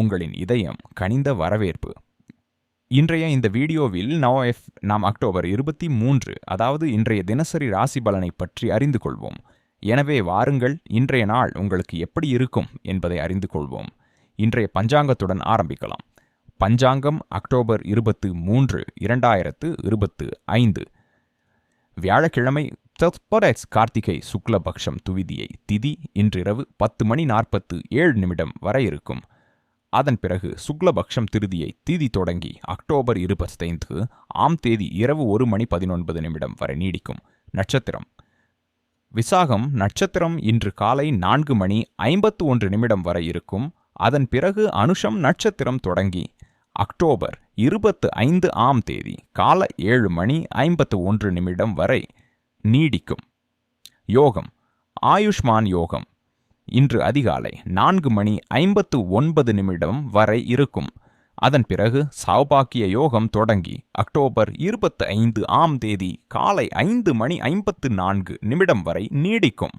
உங்களின் இதயம் கனிந்த வரவேற்பு. இன்றைய இந்த வீடியோவில் நவ எஃப் நாம் அக்டோபர் இருபத்தி மூன்று அதாவது இன்றைய தினசரி ராசி பலனை பற்றி அறிந்து கொள்வோம். எனவே வாருங்கள் இன்றைய நாள் உங்களுக்கு எப்படி இருக்கும் என்பதை அறிந்து கொள்வோம். இன்றைய பஞ்சாங்கத்துடன் ஆரம்பிக்கலாம். பஞ்சாங்கம் அக்டோபர் இருபத்து மூன்று இரண்டாயிரத்து இருபத்து ஐந்து. வியாழக்கிழமை தத்பரஸ் கார்த்திகை சுக்லபக்ஷம் துவிதியை திதி இன்றிரவு பத்து மணி நாற்பத்து ஏழு நிமிடம் வரை இருக்கும். அதன் பிறகு சுக்லபக்ஷம் திருதியை தீதி தொடங்கி அக்டோபர் இருபத்தைந்து ஆம் தேதி இரவு ஒரு மணி பதினொன்பது நிமிடம் வரை நீடிக்கும். நட்சத்திரம். விசாகம் நட்சத்திரம் இன்று காலை நான்கு மணி ஐம்பத்து ஒன்று நிமிடம் வரை இருக்கும். அதன் பிறகு அனுஷம் நட்சத்திரம் தொடங்கி அக்டோபர் இருபத்து ஐந்து ஆம் தேதி காலை ஏழு மணி ஐம்பத்து ஒன்று நிமிடம் வரை நீடிக்கும். யோகம். ஆயுஷ்மான் யோகம். இன்று அதிகாலை நான்கு மணி ஐம்பத்து ஒன்பது நிமிடம் வரை இருக்கும். அதன் பிறகு சௌபாக்கிய யோகம் தொடங்கி அக்டோபர் இருபத்தி ஐந்து ஆம் தேதி காலை ஐந்து மணி ஐம்பத்து நான்கு நிமிடம் வரை நீடிக்கும்.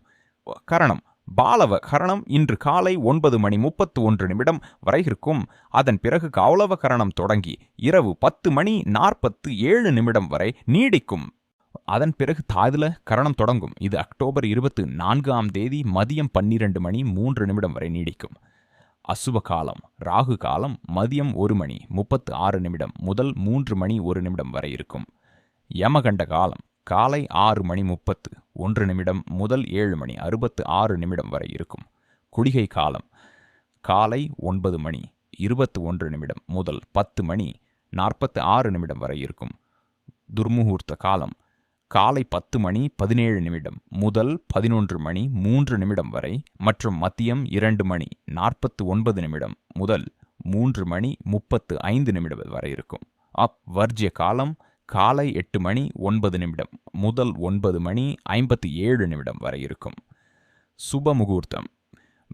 கரணம் பாலவ கரணம் இன்று காலை ஒன்பது மணி முப்பத்து ஒன்று நிமிடம் வரை இருக்கும். அதன் பிறகு கௌளவ கரணம் தொடங்கி இரவு பத்து மணி நாற்பத்து ஏழு நிமிடம் வரை நீடிக்கும். அதன் பிறகு தாதுல கரணம் தொடங்கும். இது அக்டோபர் இருபத்து நான்காம் தேதி மதியம் பன்னிரண்டு மணி மூன்று நிமிடம் வரை நீடிக்கும். அசுப காலம் ராகு காலம் மதியம் ஒரு மணி முப்பத்து ஆறு நிமிடம் முதல் மூன்று மணி ஒரு நிமிடம் வரை இருக்கும். யமகண்ட காலம் காலை ஆறு மணி முப்பத்து ஒன்று நிமிடம் முதல் ஏழு மணி அறுபத்து ஆறு நிமிடம் வரை இருக்கும். குடிகை காலம் காலை ஒன்பது மணி இருபத்து ஒன்று நிமிடம் முதல் பத்து மணி நாற்பத்து ஆறு நிமிடம் வரை இருக்கும். துர்முகூர்த்த காலம் காலை பத்து மணி பதினேழு நிமிடம் முதல் பதினொன்று மணி மூன்று நிமிடம் வரை மற்றும் மதியம் இரண்டு மணி நாற்பத்து ஒன்பது நிமிடம் முதல் மூன்று மணி முப்பத்து ஐந்து நிமிடம் வரை இருக்கும். அப் வர்ஜிய காலம் காலை எட்டு மணி ஒன்பது நிமிடம் முதல் ஒன்பது மணி ஐம்பத்தி ஏழு நிமிடம் வரை இருக்கும். சுப முகூர்த்தம்.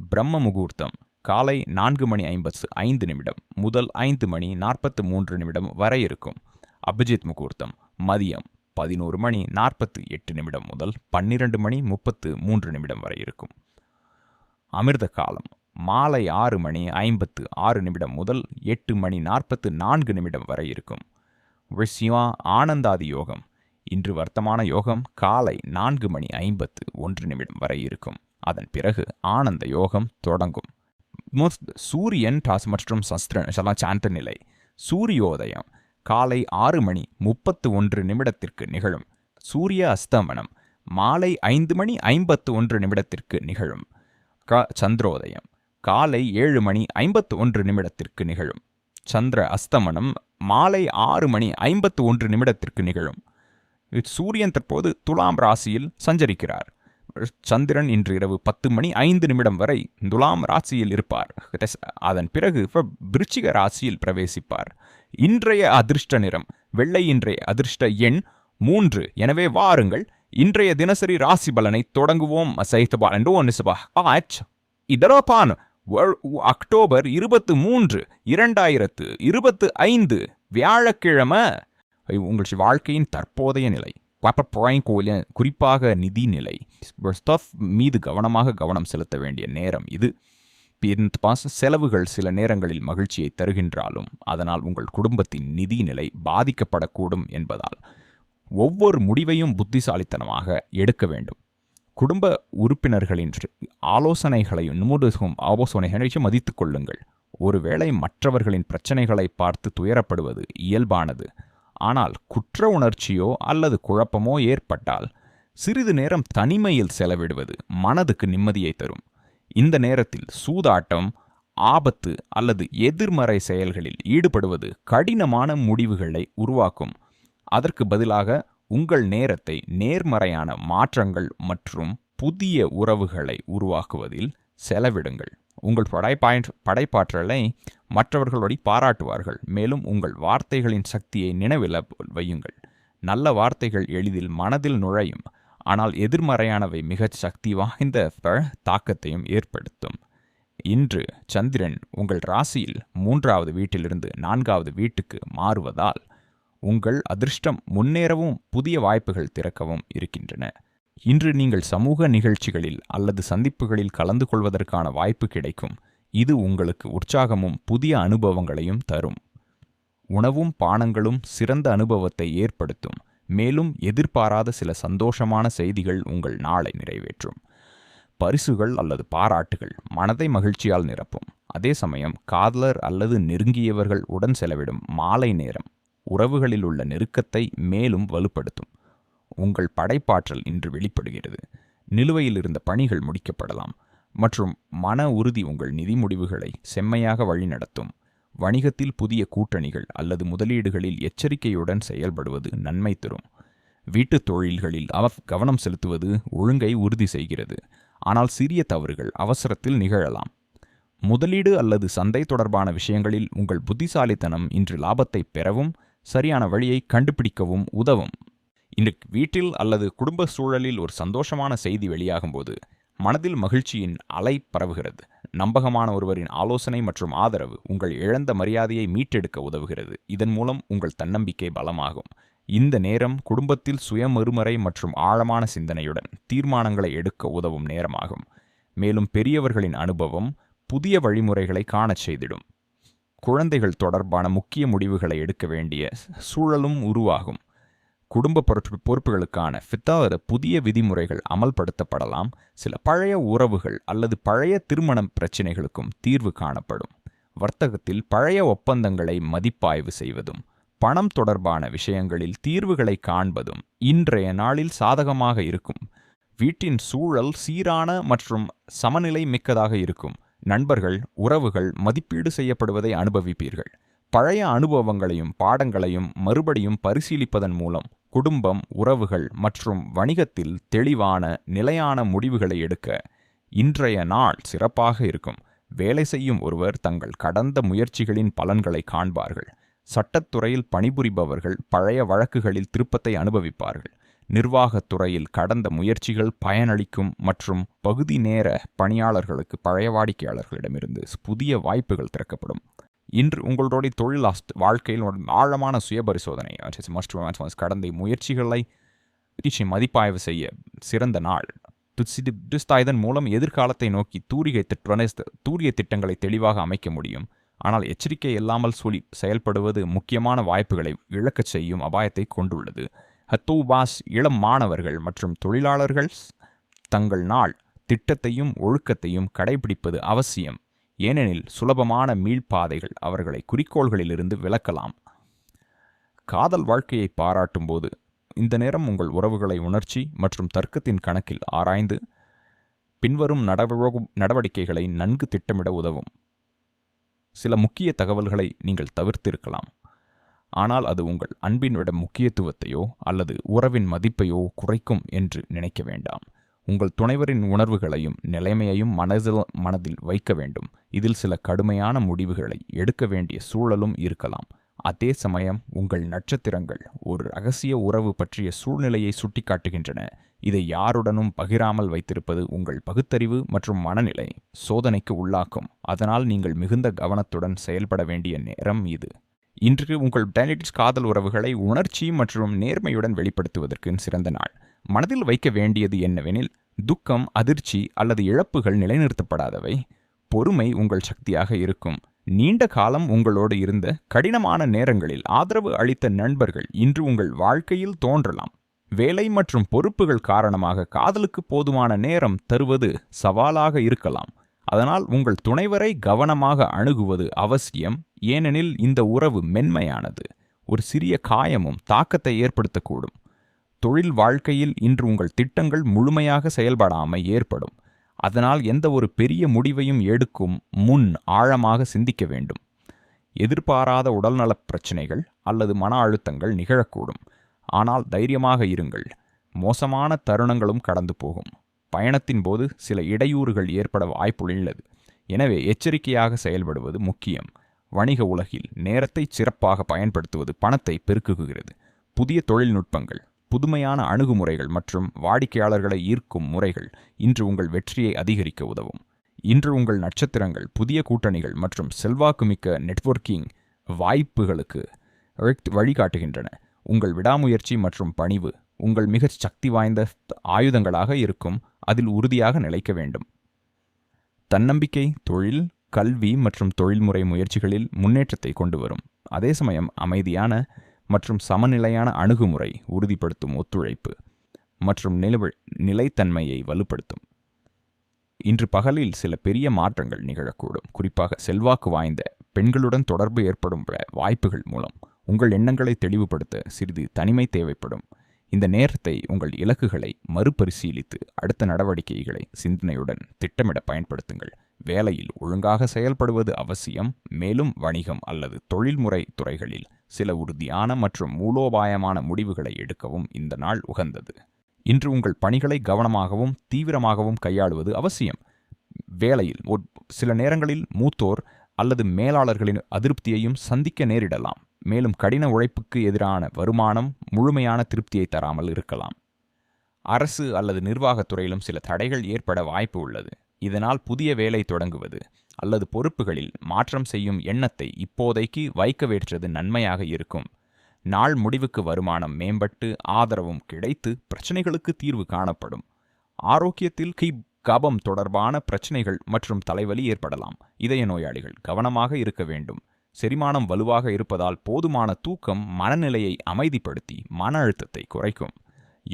பிரம்ம முகூர்த்தம் காலை நான்கு மணி ஐம்பத்து ஐந்து நிமிடம் முதல் ஐந்து மணி நாற்பத்து மூன்று நிமிடம் வரை இருக்கும். அபிஜித் முகூர்த்தம். மதியம் பதினோரு மணி நாற்பத்து எட்டு நிமிடம் முதல் பன்னிரண்டு மணி முப்பத்து மூன்று நிமிடம் வரை இருக்கும். அமிர்த காலம் மாலை ஆறு மணி ஐம்பத்து ஆறு நிமிடம் முதல் எட்டு மணி நாற்பத்து நான்கு நிமிடம் வரை இருக்கும். விஷயா ஆனந்தாதி யோகம் இன்று வர்த்தமான யோகம் காலை நான்கு மணி ஐம்பத்து ஒன்று நிமிடம் வரை இருக்கும். அதன் பிறகு ஆனந்த யோகம் தொடங்கும். சூரியன் டாஸ் மற்றும் சஸ்திர சாந்த நிலை. சூரியோதயம் காலை ஆறு மணி முப்பத்து ஒன்று நிமிடத்திற்கு நிகழும். சூரிய அஸ்தமனம் மாலை ஐந்து மணி ஐம்பத்து ஒன்று நிமிடத்திற்கு நிகழும். க சந்திரோதயம் காலை ஏழு மணி ஐம்பத்து ஒன்று நிமிடத்திற்கு நிகழும். சந்திர அஸ்தமனம் மாலை ஆறு மணி ஐம்பத்து ஒன்று நிமிடத்திற்கு நிகழும். சூரியன் தற்போது துலாம் ராசியில் சஞ்சரிக்கிறார். சந்திரன் இன்று இரவு பத்து மணி ஐந்து நிமிடம் வரை துலாம் ராசியில் இருப்பார். அதன் பிறகு விருச்சிக ராசியில் பிரவேசிப்பார். இன்றைய அதிர்ஷ்ட நிறம் வெள்ளை இன்றைய அதிர்ஷ்ட எண் மூன்று. எனவே வாருங்கள் இன்றைய தினசரி ராசி பலனை தொடங்குவோம். இதரோபான் அக்டோபர் இருபத்து மூன்று இரண்டாயிரத்து இருபத்து ஐந்து வியாழக்கிழமை. உங்கள் வாழ்க்கையின் தற்போதைய நிலை. குறிப்பாக நிதி நிலை. மீது கவனமாக கவனம் செலுத்த வேண்டிய நேரம் இது. செலவுகள் சில நேரங்களில் மகிழ்ச்சியை தருகின்றாலும் அதனால் உங்கள் குடும்பத்தின் நிதி நிலை பாதிக்கப்படக்கூடும் என்பதால் ஒவ்வொரு முடிவையும் புத்திசாலித்தனமாக எடுக்க வேண்டும். குடும்ப உறுப்பினர்களின் ஆலோசனைகளையும் நுமுடுகும் ஆலோசனைகளையும் மதித்துக் கொள்ளுங்கள். ஒருவேளை மற்றவர்களின் பிரச்சனைகளை பார்த்து துயரப்படுவது இயல்பானது. ஆனால் குற்ற உணர்ச்சியோ அல்லது குழப்பமோ ஏற்பட்டால் சிறிது நேரம் தனிமையில் செலவிடுவது மனதுக்கு நிம்மதியை தரும். இந்த நேரத்தில் சூதாட்டம் ஆபத்து அல்லது எதிர்மறை செயல்களில் ஈடுபடுவது கடினமான முடிவுகளை உருவாக்கும். அதற்கு பதிலாக உங்கள் நேரத்தை நேர்மறையான மாற்றங்கள் மற்றும் புதிய உறவுகளை உருவாக்குவதில் செலவிடுங்கள். உங்கள் படைப்பாய் படைப்பாற்றலை மற்றவர்களோடு பாராட்டுவார்கள். மேலும் உங்கள் வார்த்தைகளின் சக்தியை நினைவில் வையுங்கள். நல்ல வார்த்தைகள் எளிதில் மனதில் நுழையும். ஆனால் எதிர்மறையானவை மிகச் சக்தி வாய்ந்த தாக்கத்தையும் ஏற்படுத்தும். இன்று சந்திரன் உங்கள் ராசியில் மூன்றாவது வீட்டிலிருந்து நான்காவது வீட்டுக்கு மாறுவதால் உங்கள் அதிர்ஷ்டம் முன்னேறவும் புதிய வாய்ப்புகள் திறக்கவும் இருக்கின்றன. இன்று நீங்கள் சமூக நிகழ்ச்சிகளில் அல்லது சந்திப்புகளில் கலந்து கொள்வதற்கான வாய்ப்பு கிடைக்கும். இது உங்களுக்கு உற்சாகமும் புதிய அனுபவங்களையும் தரும். உணவும் பானங்களும் சிறந்த அனுபவத்தை ஏற்படுத்தும். மேலும் எதிர்பாராத சில சந்தோஷமான செய்திகள் உங்கள் நாளை நிறைவேற்றும். பரிசுகள் அல்லது பாராட்டுகள் மனதை மகிழ்ச்சியால் நிரப்பும். அதே சமயம் காதலர் அல்லது நெருங்கியவர்கள் உடன் செலவிடும் மாலை நேரம் உறவுகளில் உள்ள நெருக்கத்தை மேலும் வலுப்படுத்தும். உங்கள் படைப்பாற்றல் இன்று வெளிப்படுகிறது. நிலுவையில் இருந்த பணிகள் முடிக்கப்படலாம். மற்றும் மன உறுதி உங்கள் நிதி முடிவுகளை செம்மையாக வழிநடத்தும். வணிகத்தில் புதிய கூட்டணிகள் அல்லது முதலீடுகளில் எச்சரிக்கையுடன் செயல்படுவது நன்மை தரும். வீட்டுத் தொழில்களில் அவ கவனம் செலுத்துவது ஒழுங்கை உறுதி செய்கிறது. ஆனால் சிறிய தவறுகள் அவசரத்தில் நிகழலாம். முதலீடு அல்லது சந்தை தொடர்பான விஷயங்களில் உங்கள் புத்திசாலித்தனம் இன்று லாபத்தை பெறவும் சரியான வழியை கண்டுபிடிக்கவும் உதவும். இன்று வீட்டில் அல்லது குடும்ப சூழலில் ஒரு சந்தோஷமான செய்தி வெளியாகும்போது மனதில் மகிழ்ச்சியின் அலை பரவுகிறது. நம்பகமான ஒருவரின் ஆலோசனை மற்றும் ஆதரவு உங்கள் இழந்த மரியாதையை மீட்டெடுக்க உதவுகிறது. இதன் மூலம் உங்கள் தன்னம்பிக்கை பலமாகும். இந்த நேரம் குடும்பத்தில் சுயமறுமறை மற்றும் ஆழமான சிந்தனையுடன் தீர்மானங்களை எடுக்க உதவும் நேரமாகும். மேலும் பெரியவர்களின் அனுபவம் புதிய வழிமுறைகளை காணச் செய்திடும். குழந்தைகள் தொடர்பான முக்கிய முடிவுகளை எடுக்க வேண்டிய சூழலும் உருவாகும். குடும்ப பொறுப்பு பொறுப்புகளுக்கான ஃபித்தாத புதிய விதிமுறைகள் அமல்படுத்தப்படலாம். சில பழைய உறவுகள் அல்லது பழைய திருமணம் பிரச்சினைகளுக்கும் தீர்வு காணப்படும். வர்த்தகத்தில் பழைய ஒப்பந்தங்களை மதிப்பாய்வு செய்வதும் பணம் தொடர்பான விஷயங்களில் தீர்வுகளை காண்பதும் இன்றைய நாளில் சாதகமாக இருக்கும். வீட்டின் சூழல் சீரான மற்றும் சமநிலை மிக்கதாக இருக்கும். நண்பர்கள் உறவுகள் மதிப்பீடு செய்யப்படுவதை அனுபவிப்பீர்கள். பழைய அனுபவங்களையும் பாடங்களையும் மறுபடியும் பரிசீலிப்பதன் மூலம் குடும்பம் உறவுகள் மற்றும் வணிகத்தில் தெளிவான நிலையான முடிவுகளை எடுக்க இன்றைய நாள் சிறப்பாக இருக்கும். வேலை செய்யும் ஒருவர் தங்கள் கடந்த முயற்சிகளின் பலன்களை காண்பார்கள். சட்டத்துறையில் பணிபுரிபவர்கள் பழைய வழக்குகளில் திருப்பத்தை அனுபவிப்பார்கள். நிர்வாகத் துறையில் கடந்த முயற்சிகள் பயனளிக்கும் மற்றும் பகுதி நேர பணியாளர்களுக்கு பழைய வாடிக்கையாளர்களிடமிருந்து புதிய வாய்ப்புகள் திறக்கப்படும். இன்று உங்களுடைய தொழில் அஸ்த் வாழ்க்கையில் ஆழமான சுயபரிசோதனை பரிசோதனை கடந்த முயற்சிகளை மதிப்பாய்வு செய்ய சிறந்த நாள். இதன் மூலம் எதிர்காலத்தை நோக்கி தூரிகை திட்ட தூரிய திட்டங்களை தெளிவாக அமைக்க முடியும். ஆனால் எச்சரிக்கை இல்லாமல் சொல்லி செயல்படுவது முக்கியமான வாய்ப்புகளை இழக்கச் செய்யும் அபாயத்தை கொண்டுள்ளது. ஹத்தூபாஸ் இளம் மாணவர்கள் மற்றும் தொழிலாளர்கள் தங்கள் நாள் திட்டத்தையும் ஒழுக்கத்தையும் கடைபிடிப்பது அவசியம். ஏனெனில் சுலபமான மீள்பாதைகள் அவர்களை குறிக்கோள்களிலிருந்து விலக்கலாம். காதல் வாழ்க்கையை பாராட்டும் போது இந்த நேரம் உங்கள் உறவுகளை உணர்ச்சி மற்றும் தர்க்கத்தின் கணக்கில் ஆராய்ந்து பின்வரும் நடவடிக்கைகளை நன்கு திட்டமிட உதவும். சில முக்கிய தகவல்களை நீங்கள் தவிர்த்திருக்கலாம். ஆனால் அது உங்கள் அன்பின் விட முக்கியத்துவத்தையோ அல்லது உறவின் மதிப்பையோ குறைக்கும் என்று நினைக்க வேண்டாம். உங்கள் துணைவரின் உணர்வுகளையும் நிலைமையையும் மனதில் மனதில் வைக்க வேண்டும். இதில் சில கடுமையான முடிவுகளை எடுக்க வேண்டிய சூழலும் இருக்கலாம். அதே சமயம் உங்கள் நட்சத்திரங்கள் ஒரு ரகசிய உறவு பற்றிய சூழ்நிலையை சுட்டிக்காட்டுகின்றன. இதை யாருடனும் பகிராமல் வைத்திருப்பது உங்கள் பகுத்தறிவு மற்றும் மனநிலை சோதனைக்கு உள்ளாக்கும். அதனால் நீங்கள் மிகுந்த கவனத்துடன் செயல்பட வேண்டிய நேரம் இது. இன்று உங்கள் டைனடிக்ஸ் காதல் உறவுகளை உணர்ச்சி மற்றும் நேர்மையுடன் வெளிப்படுத்துவதற்கு சிறந்த நாள். மனதில் வைக்க வேண்டியது என்னவெனில் துக்கம் அதிர்ச்சி அல்லது இழப்புகள் நிலைநிறுத்தப்படாதவை. பொறுமை உங்கள் சக்தியாக இருக்கும். நீண்ட காலம் உங்களோடு இருந்த கடினமான நேரங்களில் ஆதரவு அளித்த நண்பர்கள் இன்று உங்கள் வாழ்க்கையில் தோன்றலாம். வேலை மற்றும் பொறுப்புகள் காரணமாக காதலுக்கு போதுமான நேரம் தருவது சவாலாக இருக்கலாம். அதனால் உங்கள் துணைவரை கவனமாக அணுகுவது அவசியம். ஏனெனில் இந்த உறவு மென்மையானது. ஒரு சிறிய காயமும் தாக்கத்தை ஏற்படுத்தக்கூடும். தொழில் வாழ்க்கையில் இன்று உங்கள் திட்டங்கள் முழுமையாக செயல்படாமல் ஏற்படும். அதனால் எந்த ஒரு பெரிய முடிவையும் எடுக்கும் முன் ஆழமாக சிந்திக்க வேண்டும். எதிர்பாராத உடல்நலப் பிரச்சனைகள் அல்லது மன அழுத்தங்கள் நிகழக்கூடும். ஆனால் தைரியமாக இருங்கள். மோசமான தருணங்களும் கடந்து போகும். பயணத்தின் போது சில இடையூறுகள் ஏற்பட வாய்ப்புள்ளது எனவே எச்சரிக்கையாக செயல்படுவது முக்கியம். வணிக உலகில் நேரத்தை சிறப்பாக பயன்படுத்துவது பணத்தை பெருக்குகிறது. புதிய தொழில்நுட்பங்கள் புதுமையான அணுகுமுறைகள் மற்றும் வாடிக்கையாளர்களை ஈர்க்கும் முறைகள் இன்று உங்கள் வெற்றியை அதிகரிக்க உதவும். இன்று உங்கள் நட்சத்திரங்கள் புதிய கூட்டணிகள் மற்றும் செல்வாக்குமிக்க நெட்வொர்க்கிங் வாய்ப்புகளுக்கு வழிகாட்டுகின்றன. உங்கள் விடாமுயற்சி மற்றும் பணிவு உங்கள் மிகச் சக்தி வாய்ந்த ஆயுதங்களாக இருக்கும். அதில் உறுதியாக நிலைக்க வேண்டும். தன்னம்பிக்கை தொழில் கல்வி மற்றும் தொழில்முறை முயற்சிகளில் முன்னேற்றத்தை கொண்டு வரும் அதே சமயம் அமைதியான மற்றும் சமநிலையான அணுகுமுறை உறுதிப்படுத்தும் ஒத்துழைப்பு மற்றும் நிலவு நிலைத்தன்மையை வலுப்படுத்தும். இன்று பகலில் சில பெரிய மாற்றங்கள் நிகழக்கூடும். குறிப்பாக செல்வாக்கு வாய்ந்த பெண்களுடன் தொடர்பு ஏற்படும் வாய்ப்புகள் மூலம். உங்கள் எண்ணங்களை தெளிவுபடுத்த சிறிது தனிமை தேவைப்படும். இந்த நேரத்தை உங்கள் இலக்குகளை மறுபரிசீலித்து அடுத்த நடவடிக்கைகளை சிந்தனையுடன் திட்டமிட பயன்படுத்துங்கள். வேலையில் ஒழுங்காக செயல்படுவது அவசியம். மேலும் வணிகம் அல்லது தொழில்முறை துறைகளில் சில உறுதியான மற்றும் மூலோபாயமான முடிவுகளை எடுக்கவும் இந்த நாள் உகந்தது. இன்று உங்கள் பணிகளை கவனமாகவும் தீவிரமாகவும் கையாளுவது அவசியம். வேலையில் சில நேரங்களில் மூத்தோர் அல்லது மேலாளர்களின் அதிருப்தியையும் சந்திக்க நேரிடலாம். மேலும் கடின உழைப்புக்கு எதிரான வருமானம் முழுமையான திருப்தியை தராமல் இருக்கலாம். அரசு அல்லது நிர்வாகத் துறையிலும் சில தடைகள் ஏற்பட வாய்ப்பு உள்ளது. இதனால் புதிய வேலை தொடங்குவது. அல்லது பொறுப்புகளில் மாற்றம் செய்யும் எண்ணத்தை இப்போதைக்கு வைக்கவேற்றது நன்மையாக இருக்கும். நாள் முடிவுக்கு வருமானம் மேம்பட்டு ஆதரவும் கிடைத்து பிரச்சனைகளுக்கு தீர்வு காணப்படும். ஆரோக்கியத்தில் கி கபம் தொடர்பான பிரச்சனைகள் மற்றும் தலைவலி ஏற்படலாம். இதய நோயாளிகள் கவனமாக இருக்க வேண்டும். செரிமானம் வலுவாக இருப்பதால் போதுமான தூக்கம் மனநிலையை அமைதிப்படுத்தி மன அழுத்தத்தை குறைக்கும்.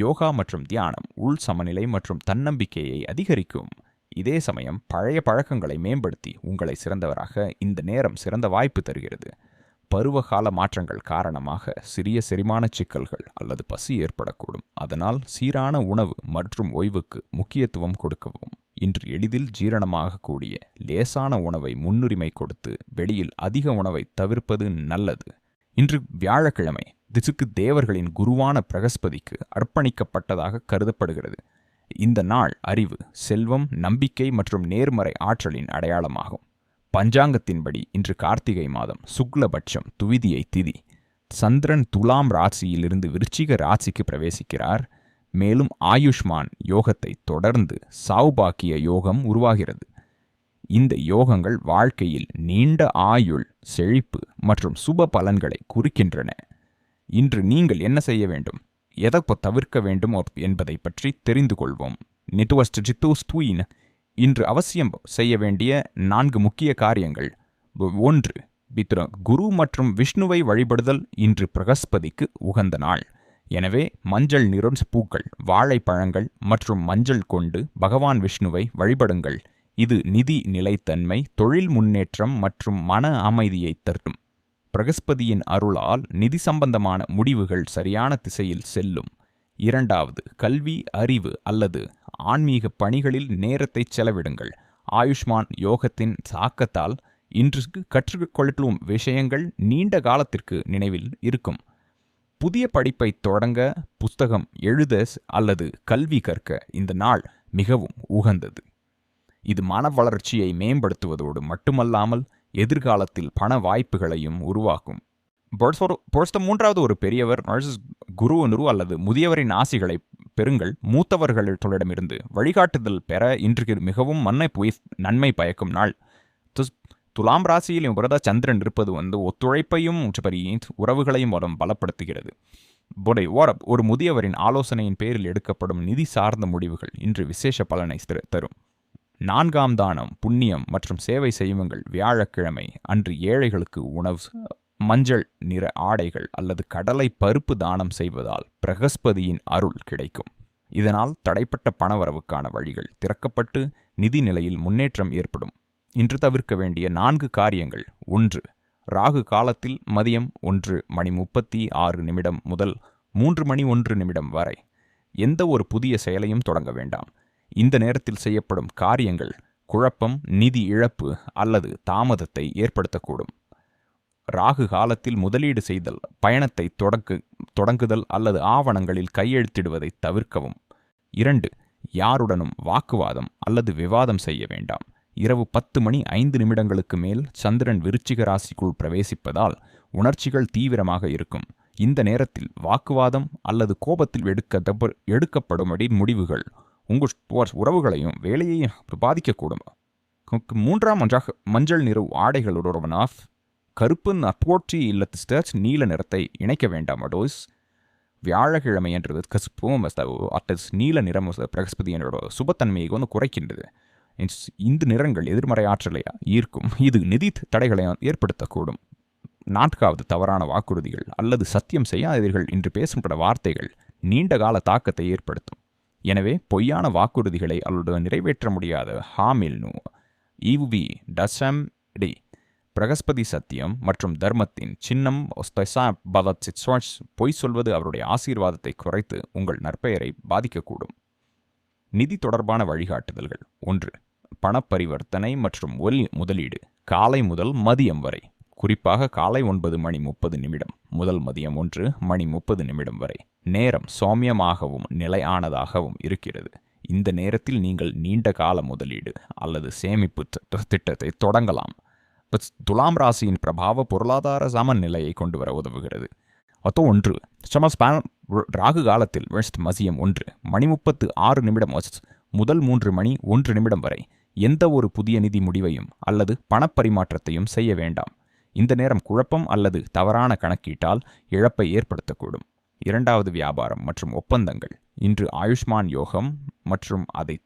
யோகா மற்றும் தியானம் உள் சமநிலை மற்றும் தன்னம்பிக்கையை அதிகரிக்கும். இதே சமயம் பழைய பழக்கங்களை மேம்படுத்தி உங்களை சிறந்தவராக இந்த நேரம் சிறந்த வாய்ப்பு தருகிறது. பருவகால மாற்றங்கள் காரணமாக சிறிய செரிமான சிக்கல்கள் அல்லது பசி ஏற்படக்கூடும். அதனால் சீரான உணவு மற்றும் ஓய்வுக்கு முக்கியத்துவம் கொடுக்கவும். இன்று எளிதில் ஜீரணமாகக்கூடிய லேசான உணவை முன்னுரிமை கொடுத்து வெளியில் அதிக உணவை தவிர்ப்பது நல்லது. இன்று வியாழக்கிழமை திசுக்கு தேவர்களின் குருவான பிரகஸ்பதிக்கு அர்ப்பணிக்கப்பட்டதாக கருதப்படுகிறது. இந்த நாள் அறிவு செல்வம் நம்பிக்கை மற்றும் நேர்மறை ஆற்றலின் அடையாளமாகும். பஞ்சாங்கத்தின்படி இன்று கார்த்திகை மாதம் சுக்லபட்சம் துவிதியை திதி. சந்திரன் துலாம் ராசியிலிருந்து விருச்சிக ராசிக்கு பிரவேசிக்கிறார். மேலும் ஆயுஷ்மான் யோகத்தை தொடர்ந்து சௌபாக்கிய யோகம் உருவாகிறது. இந்த யோகங்கள் வாழ்க்கையில் நீண்ட ஆயுள் செழிப்பு மற்றும் சுப பலன்களை குறிக்கின்றன. இன்று நீங்கள் என்ன செய்ய வேண்டும்? எதை தவிர்க்க வேண்டும் என்பதை பற்றி தெரிந்து கொள்வோம். நிட்டுவஸ்ட் ஜித்தூஸ் தூயின் இன்று அவசியம் செய்ய வேண்டிய நான்கு முக்கிய காரியங்கள். ஒன்று பித்ர குரு மற்றும் விஷ்ணுவை வழிபடுதல் இன்று பிரகஸ்பதிக்கு உகந்த நாள். எனவே மஞ்சள் நிறம் பூக்கள் வாழைப்பழங்கள் மற்றும் மஞ்சள் கொண்டு பகவான் விஷ்ணுவை வழிபடுங்கள். இது நிதி நிலைத்தன்மை தொழில் முன்னேற்றம் மற்றும் மன அமைதியை தரும். பிரகஸ்பதியின் அருளால் நிதி சம்பந்தமான முடிவுகள் சரியான திசையில் செல்லும். இரண்டாவது கல்வி அறிவு அல்லது ஆன்மீக பணிகளில் நேரத்தை செலவிடுங்கள். ஆயுஷ்மான் யோகத்தின் தாக்கத்தால் இன்று கற்றுக்கொள்ளும் விஷயங்கள் நீண்ட காலத்திற்கு நினைவில் இருக்கும். புதிய படிப்பை தொடங்க புஸ்தகம் எழுத அல்லது கல்வி கற்க இந்த நாள் மிகவும் உகந்தது. இது மன வளர்ச்சியை மேம்படுத்துவதோடு மட்டுமல்லாமல் எதிர்காலத்தில் பண வாய்ப்புகளையும் உருவாக்கும். பொருத்த- மூன்றாவது ஒரு பெரியவர் versus குரு நுரு அல்லது முதியவரின் ஆசிகளை பெறுங்கள். மூத்தவர்களிடமிருந்து வழிகாட்டுதல் பெற இன்றைக்கு மிகவும் மன்னை போய் நன்மை பயக்கும் நாள். துலாம் ராசியில் புரத சந்திரன் இருப்பது வந்து ஒத்துழைப்பையும் உறவுகளையும் வரும் பலப்படுத்துகிறது. புடை ஓரப் ஒரு முதியவரின் ஆலோசனையின் பேரில் எடுக்கப்படும் நிதி சார்ந்த முடிவுகள் இன்று விசேஷ பலனை தரும். நான்காம் தானம் புண்ணியம் மற்றும் சேவை செய்யுங்கள். வியாழக்கிழமை அன்று ஏழைகளுக்கு உணவு மஞ்சள் நிற ஆடைகள் அல்லது கடலை பருப்பு தானம் செய்வதால் பிரகஸ்பதியின் அருள் கிடைக்கும். இதனால் தடைப்பட்ட பணவரவுக்கான வழிகள் திறக்கப்பட்டு நிதி நிலையில் முன்னேற்றம் ஏற்படும். இன்று தவிர்க்க வேண்டிய நான்கு காரியங்கள். ஒன்று ராகு காலத்தில் மதியம் ஒன்று மணி முப்பத்தி ஆறு நிமிடம் முதல் மூன்று மணி ஒன்று நிமிடம் வரை எந்த ஒரு புதிய செயலையும் தொடங்க வேண்டாம். இந்த நேரத்தில் செய்யப்படும் காரியங்கள் குழப்பம் நிதி இழப்பு அல்லது தாமதத்தை ஏற்படுத்தக்கூடும். ராகு காலத்தில் முதலீடு செய்தல் பயணத்தை தொடக்கு தொடங்குதல் அல்லது ஆவணங்களில் கையெழுத்திடுவதை தவிர்க்கவும். இரண்டு யாருடனும் வாக்குவாதம் அல்லது விவாதம் செய்ய வேண்டாம். இரவு பத்து மணி ஐந்து நிமிடங்களுக்கு மேல் சந்திரன் விருச்சிக ராசிக்குள் பிரவேசிப்பதால் உணர்ச்சிகள் தீவிரமாக இருக்கும். இந்த நேரத்தில் வாக்குவாதம் அல்லது கோபத்தில் எடுக்க எடுக்கப்படும்படி முடிவுகள் உங்கள் உறவுகளையும் வேலையையும் பாதிக்கக்கூடும்? மூன்றாம் ஒன்றாக மஞ்சள் நிற ஆடைகளுடன் கருப்பு நற்போற்றி இல்லத்து ஸ்டர்ச் நீல நிறத்தை இணைக்க வேண்டாம் அடோஸ். வியாழக்கிழமை என்றது கசுப்பும் அட்டஸ் நீல நிறம் பிரகஸ்பதி என்னோட சுபத்தன்மையை வந்து குறைக்கின்றது. இந்த நிறங்கள் எதிர்மறை ஆற்றலை ஈர்க்கும். இது நிதி தடைகளை ஏற்படுத்தக்கூடும். நான்காவது தவறான வாக்குறுதிகள் அல்லது சத்தியம் செய்யாதீர்கள் என்று பேசப்பட வார்த்தைகள் நீண்ட கால தாக்கத்தை ஏற்படுத்தும். எனவே பொய்யான வாக்குறுதிகளை அல்லது நிறைவேற்ற முடியாத. ஹாமில்னு. ஈவ்வி டசம் டி. பிரகஸ்பதி சத்தியம் மற்றும் தர்மத்தின் சின்னம் ஒஸ்தசா பலத் பொய் சொல்வது அவருடைய ஆசீர்வாதத்தை குறைத்து உங்கள் நற்பெயரை பாதிக்கக்கூடும். நிதி தொடர்பான வழிகாட்டுதல்கள் ஒன்று. பணப்பரிவர்த்தனை மற்றும் ஒலி முதலீடு. காலை முதல் மதியம் வரை. குறிப்பாக காலை ஒன்பது மணி முப்பது நிமிடம் முதல் மதியம் ஒன்று மணி முப்பது நிமிடம் வரை. நேரம் சௌமியமாகவும் நிலையானதாகவும் இருக்கிறது. இந்த நேரத்தில் நீங்கள் நீண்ட கால முதலீடு அல்லது சேமிப்பு திட்ட- திட்டத்தை தொடங்கலாம். துலாம் ராசியின் பிரபாவ பொருளாதார சமநிலையை கொண்டு வர உதவுகிறது. அத்தோ ஒன்று சமஸ் ராகு காலத்தில் வெஸ்ட் மதியம் ஒன்று மணி முப்பத்து ஆறு நிமிடம் முதல் மூன்று மணி ஒன்று நிமிடம் வரை. எந்த ஒரு புதிய நிதி முடிவையும் அல்லது பணப்பரிமாற்றத்தையும் செய்ய வேண்டாம். இந்த நேரம் குழப்பம் அல்லது தவறான கணக்கீட்டால் இழப்பை ஏற்படுத்தக்கூடும். இரண்டாவது வியாபாரம் மற்றும் ஒப்பந்தங்கள். இன்று ஆயுஷ்மான் யோகம் மற்றும் அதை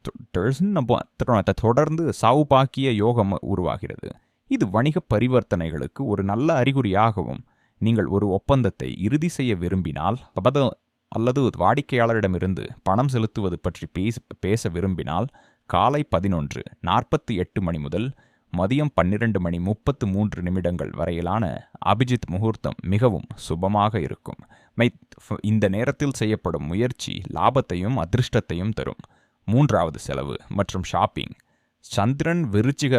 தொடர்ந்து- சவுபாக்கிய யோகம் உருவாகிறது. இது வணிக பரிவர்த்தனைகளுக்கு ஒரு நல்ல அறிகுறியாகவும் நீங்கள் ஒரு ஒப்பந்தத்தை இறுதி செய்ய விரும்பினால் அபத அல்லது வாடிக்கையாளரிடமிருந்து பணம் செலுத்துவது பற்றி பேச பேச விரும்பினால் காலை பதினொன்று நாற்பத்தி எட்டு மணி முதல் மதியம் பன்னிரண்டு மணி முப்பத்து மூன்று நிமிடங்கள் வரையிலான அபிஜித் முகூர்த்தம் மிகவும் சுபமாக இருக்கும். இந்த நேரத்தில் செய்யப்படும் முயற்சி லாபத்தையும் அதிர்ஷ்டத்தையும் தரும். மூன்றாவது செலவு மற்றும் ஷாப்பிங். சந்திரன் விருச்சிக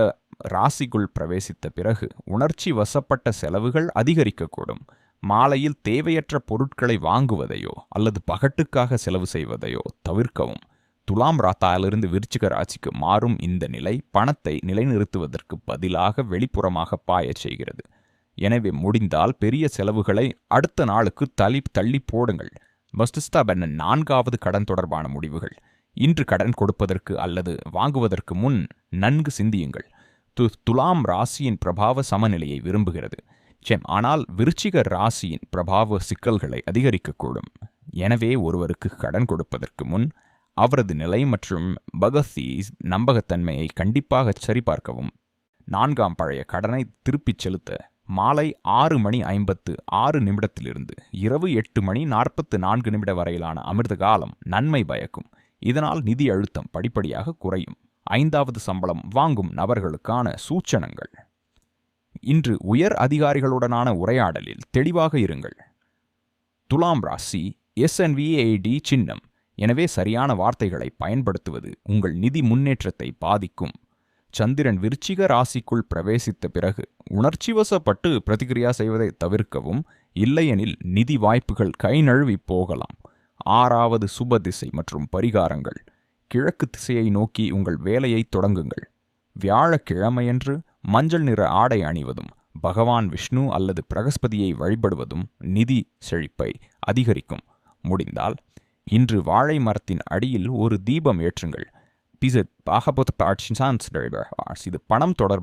ராசிக்குள் பிரவேசித்த பிறகு உணர்ச்சி வசப்பட்ட செலவுகள் அதிகரிக்கக்கூடும். மாலையில் தேவையற்ற பொருட்களை வாங்குவதையோ அல்லது பகட்டுக்காக செலவு செய்வதையோ தவிர்க்கவும். துலாம் ராத்தாயிலிருந்து விருச்சிக ராசிக்கு மாறும் இந்த நிலை பணத்தை நிலைநிறுத்துவதற்கு பதிலாக வெளிப்புறமாக பாயச் செய்கிறது. எனவே முடிந்தால் பெரிய செலவுகளை அடுத்த நாளுக்கு தள்ளி தள்ளி போடுங்கள். மஸ்திஸ்தாபன் நான்காவது கடன் தொடர்பான முடிவுகள். இன்று கடன் கொடுப்பதற்கு அல்லது வாங்குவதற்கு முன் நன்கு சிந்தியுங்கள். து துலாம் ராசியின் பிரபாவ சமநிலையை விரும்புகிறது. செம் ஆனால் விருச்சிக ராசியின் பிரபாவ சிக்கல்களை அதிகரிக்கக்கூடும். எனவே ஒருவருக்கு கடன் கொடுப்பதற்கு முன் அவரது நிலை மற்றும் பகத்தி நம்பகத்தன்மையை கண்டிப்பாக சரிபார்க்கவும். நான்காம் பழைய கடனை திருப்பிச் செலுத்த மாலை ஆறு மணி ஐம்பத்து ஆறு நிமிடத்திலிருந்து இரவு எட்டு மணி நாற்பத்து நான்கு நிமிட வரையிலான அமிர்த காலம் நன்மை பயக்கும். இதனால் நிதி அழுத்தம் படிப்படியாக குறையும். ஐந்தாவது சம்பளம் வாங்கும் நபர்களுக்கான சூச்சனங்கள். இன்று உயர் அதிகாரிகளுடனான உரையாடலில் தெளிவாக இருங்கள். துலாம் ராசி எஸ்என்விஏடி சின்னம். எனவே சரியான வார்த்தைகளை பயன்படுத்துவது உங்கள் நிதி முன்னேற்றத்தை பாதிக்கும். சந்திரன் விருச்சிக ராசிக்குள் பிரவேசித்த பிறகு உணர்ச்சிவசப்பட்டு பிரதிகிரியா செய்வதை தவிர்க்கவும் இல்லையெனில் நிதி வாய்ப்புகள் கை நழுவி போகலாம். ஆறாவது சுப திசை மற்றும் பரிகாரங்கள். கிழக்கு திசையை நோக்கி உங்கள் வேலையை தொடங்குங்கள். வியாழக்கிழமையன்று மஞ்சள் நிற ஆடை அணிவதும் பகவான் விஷ்ணு அல்லது பிரகஸ்பதியை வழிபடுவதும் நிதி செழிப்பை அதிகரிக்கும். முடிந்தால் இன்று வாழை மரத்தின் அடியில் ஒரு தீபம் ஏற்றுங்கள். பிசட் பாகபத் இது பணம் தொடர்பான